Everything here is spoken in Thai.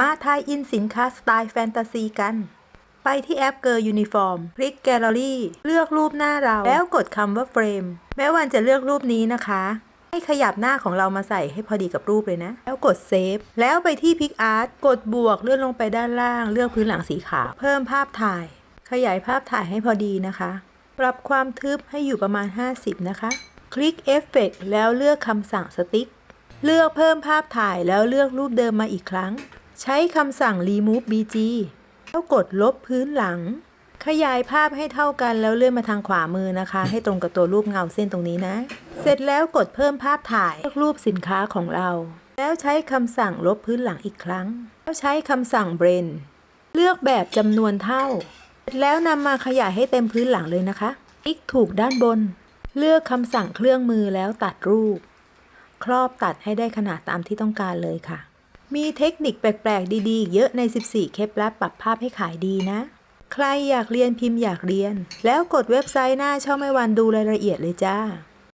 มาทายอินสินค้าสไตล์แฟนตาซีกัน ไปที่แอปเกอร์ยูนิฟอร์มคลิกแกลเลอรี่ เลือกรูปหน้าเรา แล้วกดคำว่าเฟรม แม้วันจะเลือกรูปนี้นะคะ ให้ขยับหน้าของเรามาใส่ให้พอดีกับรูปเลยนะ แล้วกดเซฟ แล้วไปที่พิกอาร์ตกดบวกเลื่อนลงไปด้านล่าง เลือกพื้นหลังสีขาว เพิ่มภาพถ่าย ขยายภาพถ่ายให้พอดีนะคะ ปรับความทึบให้อยู่ประมาณ 50 นะคะ คลิกเอฟเฟกแล้วเลือกคำสั่งสติ๊ก เลือกเพิ่มภาพถ่ายแล้วเลือกรูปเดิมมาอีกครั้ง ใช้คำสั่ง remove bg แล้วกดลบพื้นหลัง ขยายภาพให้เท่ากันแล้วเลื่อนมาทางขวามือนะคะ ให้ตรงกับตัวรูปเงาเส้นตรงนี้นะ เสร็จแล้วกดเพิ่มภาพถ่ายเลือกรูปสินค้าของเรา แล้วใช้คำสั่งลบพื้นหลังอีกครั้ง แล้วใช้คำสั่ง blend เลือกแบบจำนวนเท่า เสร็จแล้วนำมาขยายให้เต็มพื้นหลังเลยนะคะคลิกถูกด้านบน เลือกคำสั่งเครื่องมือแล้วตัดรูป ครอบตัดให้ได้ขนาดตามที่ต้องการเลยค่ะ มีเทคนิคแปลกๆ ดีๆ เยอะใน 14 เคล็ดลับปรับภาพให้ขายดีนะ ใครอยากเรียนพิมพ์อยากเรียน แล้วกดเว็บไซต์หน้าช่องไม่วันดูรายละเอียดเลยจ้า